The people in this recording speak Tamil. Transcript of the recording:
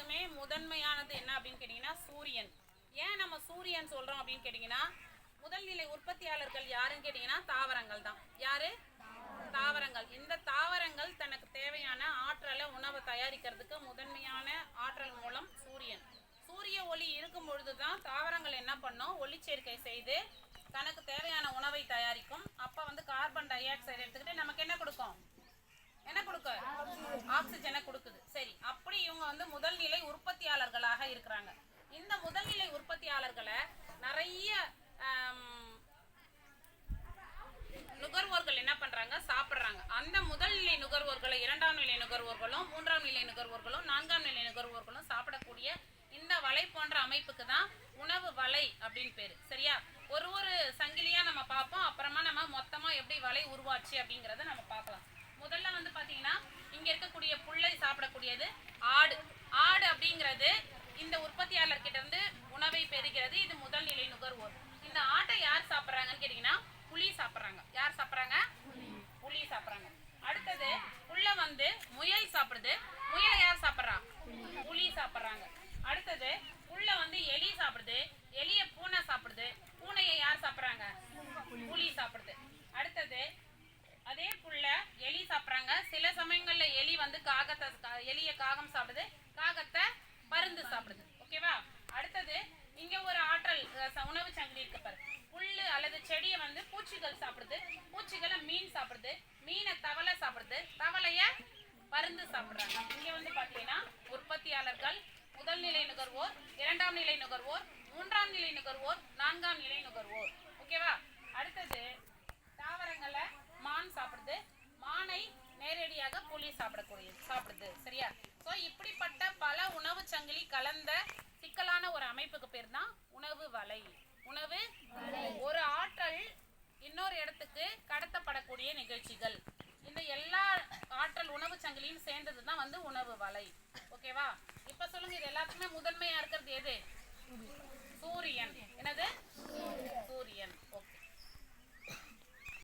எல்லாத்துக்குமே முதன்மையானது என்ன அப்படின்னு கேட்டிங்கன்னா சூரியன். ஏன் நம்ம சூரியன் சொல்கிறோம் அப்படின்னு கேட்டிங்கன்னா முதல் நிலை உற்பத்தியாளர்கள் யாருன்னு கேட்டிங்கன்னா தாவரங்கள் தான். யாரு? தாவரங்கள். இந்த தாவரங்கள் தனக்கு தேவையான ஆற்றலை உணவை தயாரிக்கிறதுக்கு முதன்மையான ஆற்றல் மூலம் சூரியன். சூரிய ஒளி இருக்கும் பொழுது தான் தாவரங்கள் என்ன பண்ணும்? ஒளிச்சேர்க்கை செய்து தனக்கு தேவையான உணவை தயாரிக்கும். அப்போ வந்து கார்பன் டை ஆக்சைடு எடுத்துக்கிட்டு நமக்கு என்ன கொடுக்கும்? உற்பத்தியாளர்களாக இருக்கிறாங்க. இந்த முதல்நிலை உற்பத்தியாளர்களை நிறைய நுகர்வோர்கள் என்ன பண்றாங்க? சாப்பிட்றாங்க. அந்த முதல் நிலை நுகர்வோர்களை இரண்டாம் நிலை நுகர்வோர்களும் மூன்றாம் நிலை நுகர்வோர்களும் நான்காம் நிலை நுகர்வோர்களும் சாப்பிடக்கூடிய இந்த வலை போன்ற அமைப்புக்கு தான் உணவு வலை அப்படின்னு பேரு. சரியா? ஒரு ஒரு சங்கிலியா நம்ம பார்ப்போம். அப்புறமா நம்ம மொத்தமா எப்படி வலை உருவாச்சு அப்படிங்கிறத நம்ம பார்க்கலாம். முதல்ல வந்து பாத்தீங்கன்னா இங்க இருக்கக்கூடிய புல்லை சாப்பிடக்கூடியது ஆடு. ஆடு அப்படிங்கிறது இந்த உற்பத்தியாளர் கிட்ட இருந்து உணவை பெறுகிறது. இது முதல் நிலை நுகர்வோர். இந்த ஆட்டை யார் சாப்பிடுறாங்கன்னு கேட்டீங்கன்னா புலி சாப்பிடுறாங்க. யார் சாப்பிடுறாங்க? புலி. சாப்பிடுறாங்க. அடுத்தது புல்ல வந்து முயல் சாப்பிடுது. முயலை யார் சாப்பிடுறா? புலி சாப்பிடுறாங்க. அடுத்தது புல்ல வந்து எலி சாப்பிடுது. எலிய பூனை சாப்பிடுது. பூனையை யார் சாப்பிடுறாங்க? புலி சாப்பிடுது. அடுத்தது அதே புள்ள எலி சாப்பிடுறாங்க சில சமயங்கள்ல எலி வந்து காகத்தை கா- எலிய காகம் சாப்பிடுது காகத்தை பருந்து சாப்பிடுது ஓகேவா அடுத்தது இங்க ஒரு ஆற்றல் அஹ், ச- உணவு சங்கிலி இருக்கு பாரு புல்லு அல்லது செடியை வந்து பூச்சிகள் சாப்பிடுது. பூச்சிகளை மீன் சாப்பிடுது. மீனை தவளை சாப்பிடுது. தவளைய பருந்து சாப்பிடுறாங்க. இங்க வந்து பாத்தீங்கன்னா உற்பத்தியாளர்கள் முதல் நிலை நுகர்வோர் இரண்டாம் நிலை நுகர்வோர் மூன்றாம் நிலை நுகர்வோர் நான்காம் நிலை நுகர்வோர். ஓகேவா? அடுத்தது தாவரங்களை மான் சாப்பிடுது. மானை நேரடியாக புலி சாப்பிடக்கூடியது சாப்பிடுது. சரியா? ஸோ இப்படிப்பட்ட பல உணவு சங்கிலி கலந்த சிக்கலான ஒரு அமைப்புக்கு பேர் தான் உணவு வலை. உணவு கூடிய நிகழ்ச்சிகள். இந்த எல்லா ஆற்றல் உணவு சங்கிலியும் சேர்ந்தது தான் வந்து உணவு வலை. ஓகேவா இப்போ சொல்லுங்க இது எல்லாத்துக்குமே முதன்மையா இருக்கிறது எது? சூரியன். என்னது?